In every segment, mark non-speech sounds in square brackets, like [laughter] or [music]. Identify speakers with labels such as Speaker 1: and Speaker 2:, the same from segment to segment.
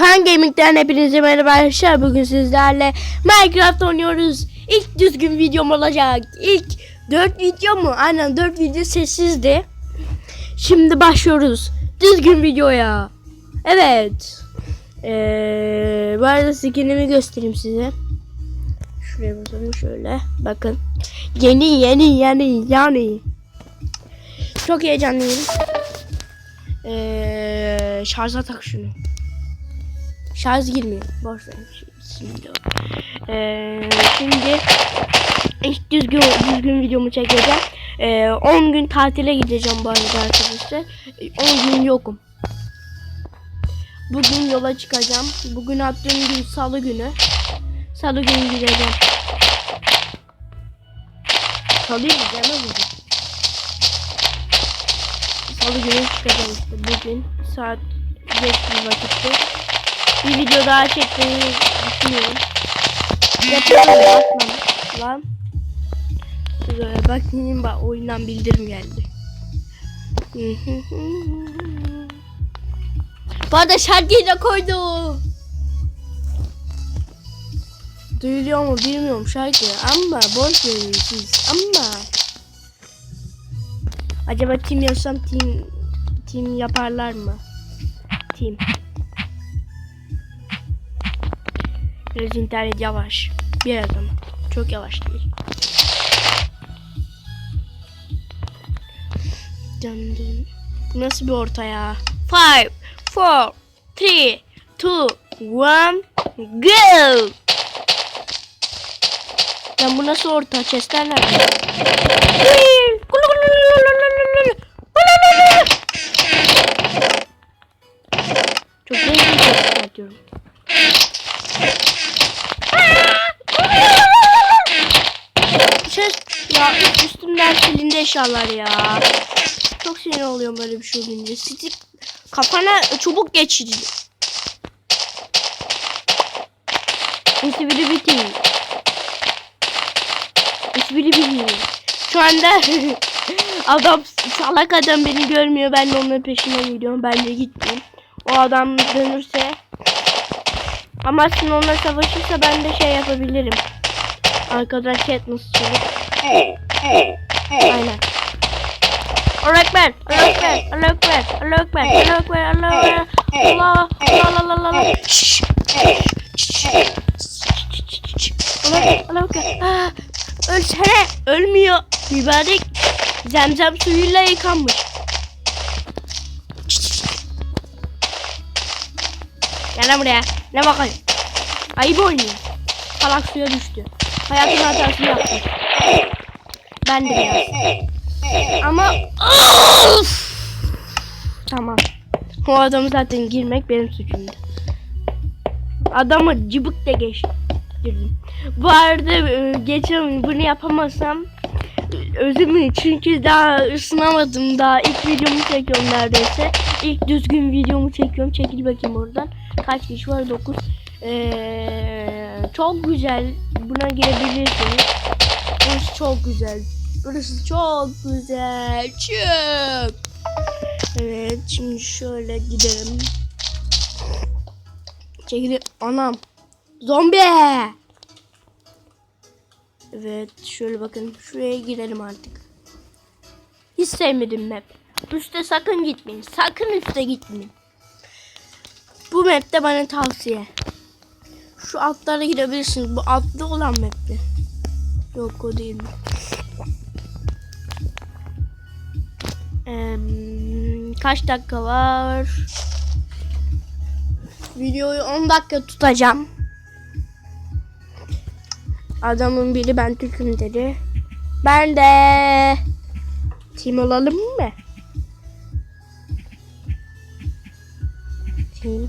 Speaker 1: Kan Gaming'den hepinize merhaba arkadaşlar. Bugün sizlerle Minecraft oynuyoruz. İlk düzgün videom olacak. İlk 4 video mu? Aynen 4 video sessizdi. Şimdi başlıyoruz. Düzgün videoya. Evet. Ee, bu arada skinimi göstereyim size. Şuraya basalım şöyle. Bakın. Yeni yeni yeni yani. Çok heyecanlıyım. Ee, şarja tak şunu. Şarj girmiyor. Boş ver. Şimdi, ee, şimdi ilk düzgün düzgün videomu çekeceğim. Ee, 10 gün tatile gideceğim bu arada arkadaşlar. Ee, 10 gün yokum. Bugün yola çıkacağım. Bugün attığım gün salı günü. Salı günü gideceğim. Salı gideceğim bugün? Salı günü çıkacağım işte bugün saat geç bir vakitte. Bir video daha çekmeyi düşünüyorum. Yapıyorum atmam lan. Şuraya bakayım bak oyundan bildirim geldi. Bu arada şarkıyı da koydum. Duyuluyor mu bilmiyorum şarkı ama boş verin siz ama. Acaba team yapsam team team yaparlar mı? Team. Biraz internet yavaş. Biraz ama. Çok yavaş değil. Bu Nasıl bir orta ya? 5, 4, 3, 2, 1, go! Lan bu nasıl orta? Chestler nerede? Çok hızlı çıkartıyorum. Şey, ya üstümden eşyalar ya. Çok sinir oluyorum böyle bir şey olunca. Stik kafana çubuk geçiriyor. Espri bitti. Espri bitti. Şu anda [laughs] adam salak adam beni görmüyor. Ben de onun peşinden gidiyorum. Bence gitmeyeyim. O adam dönürse ama aslında onunla savaşırsa ben de şey yapabilirim. Arkadan Katniss çalıp. Aynen. Allah ekber, Allah ekber, Allah ekber, Allah Allah Allah Allah. Şşş. Allah, Allah. Ah, Ölsene, ölmüyor. Mübarek zemzem suyuyla yıkanmış. Gel buraya. Ne bakayım. Ayıp oynuyor. Salak suya düştü. Hayatın hatasını yaptı. Ben de biraz. Ama of! Tamam. O adamı zaten girmek benim suçumdu. Adamı cıbık da geçtirdim. Bu arada e, geçen bunu yapamazsam özür dilerim çünkü daha ısınamadım daha ilk videomu çekiyorum neredeyse ilk düzgün videomu çekiyorum çekil bakayım oradan kaç kişi var 9 ee, çok güzel buna girebilirsiniz burası çok güzel burası çok güzel çok evet şimdi şöyle gidelim çekil anam zombi Evet şöyle bakın şuraya girelim artık. Hiç sevmedim map. Üste sakın gitmeyin. Sakın üste gitmeyin. Bu map'te bana tavsiye. Şu altlara girebilirsiniz. Bu altta olan map'te. Yok o değil. Kaç dakika var? Videoyu 10 dakika tutacağım. Adamın biri ben Türk'üm dedi. Ben de team olalım mı? Team.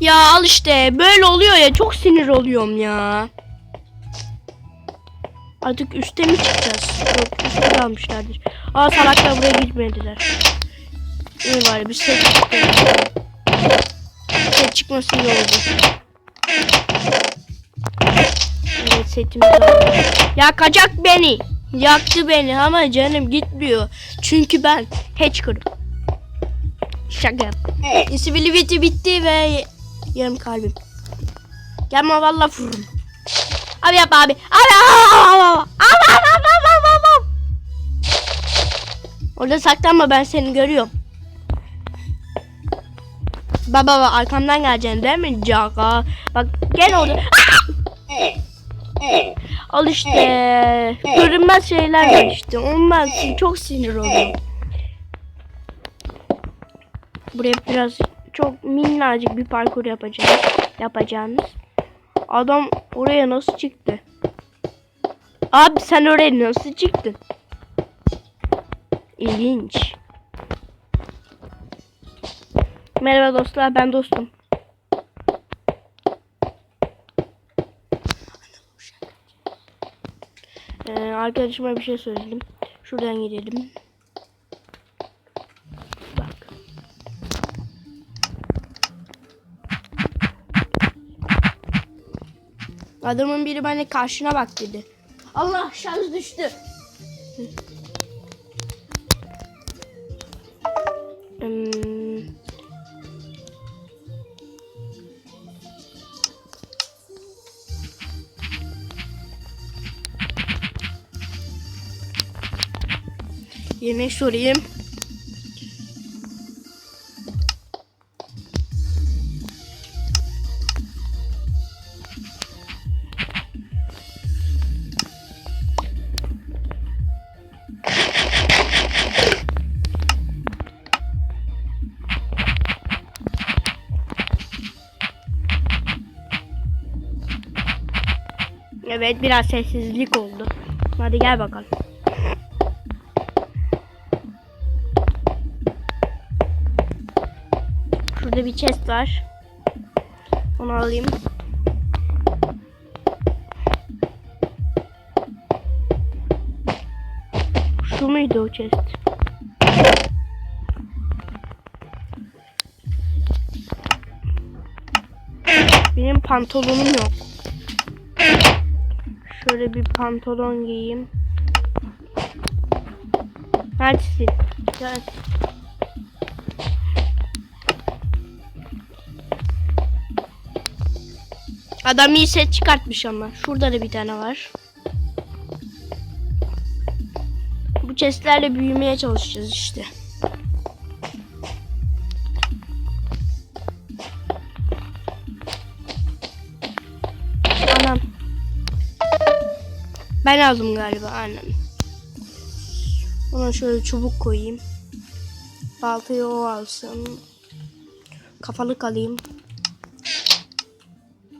Speaker 1: Ya al işte böyle oluyor ya çok sinir oluyorum ya. Artık üste mi çıkacağız? Yok üstte kalmışlardır. Aa salaklar buraya gitmediler. İyi var bir set çıktı. Set çıkması iyi oldu. Evet setimiz. Yakacak beni. Yaktı beni ama canım gitmiyor. Çünkü ben Hatcher'ım. Şaka yap. Invisibility bitti ve yarım kalbim. Gelme valla vururum. Abi yap abi. Abi abi abi abi abi abi abi. Orada saklanma ben seni görüyorum. Baba baba arkamdan geleceksin değil mi Caka? Bak gel orada. Al işte. Görünmez şeyler var işte. Ondan çok sinir oluyorum. Buraya biraz çok minnacık bir parkur yapacağız. Yapacağınız. Adam oraya nasıl çıktı? Abi sen oraya nasıl çıktın? İlginç. Merhaba dostlar ben dostum. Ee, arkadaşıma bir şey söyledim. Şuradan gidelim. Adamın biri bana karşına bak dedi. Allah şarj düştü. Hmm. Yemek sorayım. Evet biraz sessizlik oldu. Hadi gel bakalım. Şurada bir chest var. Onu alayım. Şu muydu o chest? Benim pantolonum yok. Şöyle bir pantolon giyeyim. Neredesin? Gel. Adam iyi set çıkartmış ama. Şurada da bir tane var. Bu chestlerle büyümeye çalışacağız işte. Ben aldım galiba annem. Ona şöyle çubuk koyayım. Baltayı o alsın. Kafalık alayım.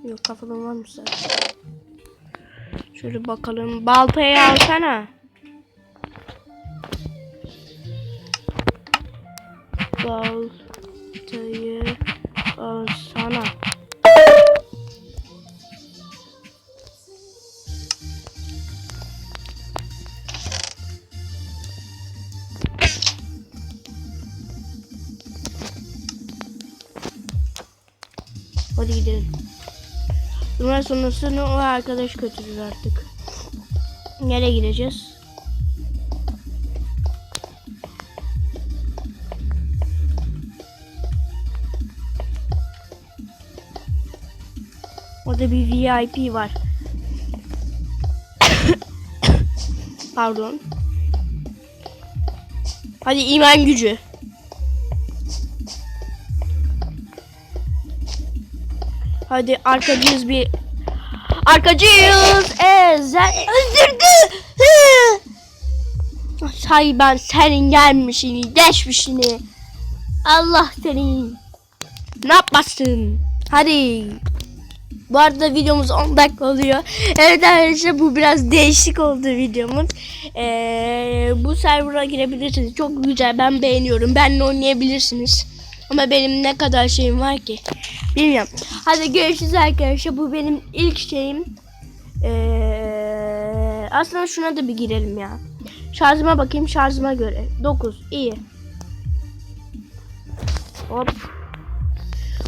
Speaker 1: Yok kafalığım var mı zaten? Şöyle bakalım. Baltayı alsana. Hadi gidelim. Bundan sonrasını o arkadaş götürür artık. Nereye gideceğiz? Orada bir VIP var. [coughs] Pardon. Hadi iman gücü. Hadi arkacıyız bir. Arkacıyız. Ezel. Öldürdü. Say ben senin gelmişini, geçmişini. Allah senin. Ne yapmasın? Hadi. Bu arada videomuz 10 dakika oluyor. Evet arkadaşlar bu biraz değişik oldu videomuz. Ee, bu server'a girebilirsiniz. Çok güzel ben beğeniyorum. Benle oynayabilirsiniz. Ama benim ne kadar şeyim var ki. Bilmiyorum. Hadi görüşürüz arkadaşlar. Bu benim ilk şeyim. Ee, aslında şuna da bir girelim ya. Şarjıma bakayım şarjıma göre. 9 iyi. Hop.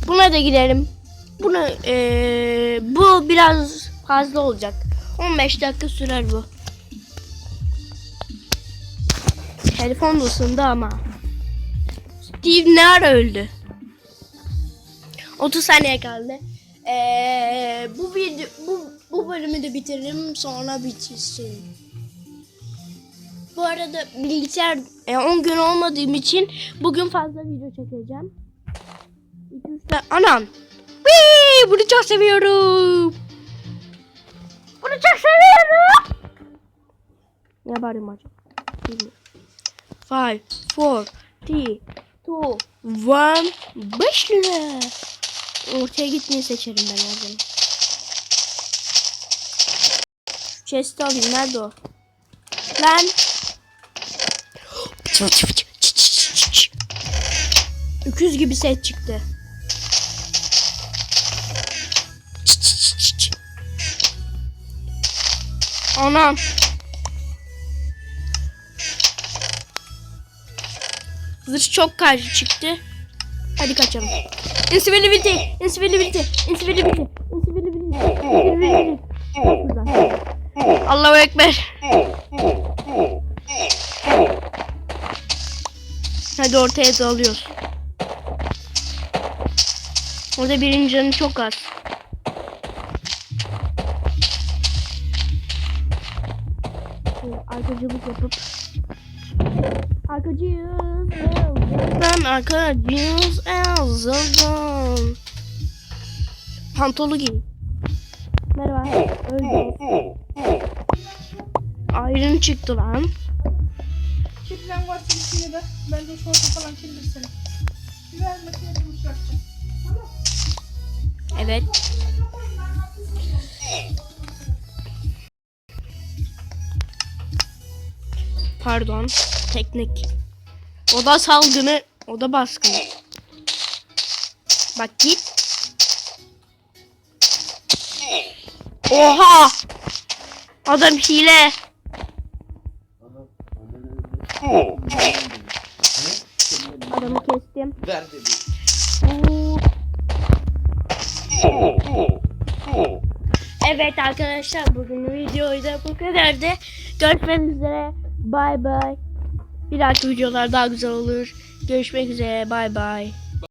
Speaker 1: Buna da gidelim. Bunu eee, bu biraz fazla olacak. 15 dakika sürer bu. Telefon da ısındı ama değil ne öldü? 30 saniye kaldı. Ee, bu video bu bu bölümü de bitirelim sonra bitirsin. Bu arada bilgisayar e, 10 gün olmadığım için bugün fazla video çekeceğim. Anam. Wii, bunu çok seviyorum. Bunu çok seviyorum. Ne bağırıyorum acaba? Bilmiyorum. 5, 4, 3, Euro. Van 5 lira. Ortaya gitmeyi seçerim ben lazım. Şu chest'i alayım. Nerede o? Lan. Öküz gibi set çıktı. Anam. Zırh çok karşı çıktı. Hadi kaçalım. Invisibility, invisibility, invisibility, invisibility, invisibility. Allahu Ekber. Hadi ortaya dalıyoruz. Orada birinin canı çok az. Şöyle Arkacılık yapıp Arkacıyız. Ben arkacıyız. Elzadan Pantolu giy. Merhaba. Öldü Ayrın çıktı lan.
Speaker 2: Kirlen varsa içinde de. Bence şortu falan kirlir seni. Güzel makinede uçurakçı. Tamam.
Speaker 1: Evet Pardon Teknik Oda salgını Oda baskını Bak git Oha Adam hile Adamı kestim
Speaker 3: Ver dedi.
Speaker 1: Evet arkadaşlar bugün videoyu da bu kadardı. Görüşmek üzere. Bay bay. Bir dahaki videolar daha güzel olur. Görüşmek üzere. Bay bay.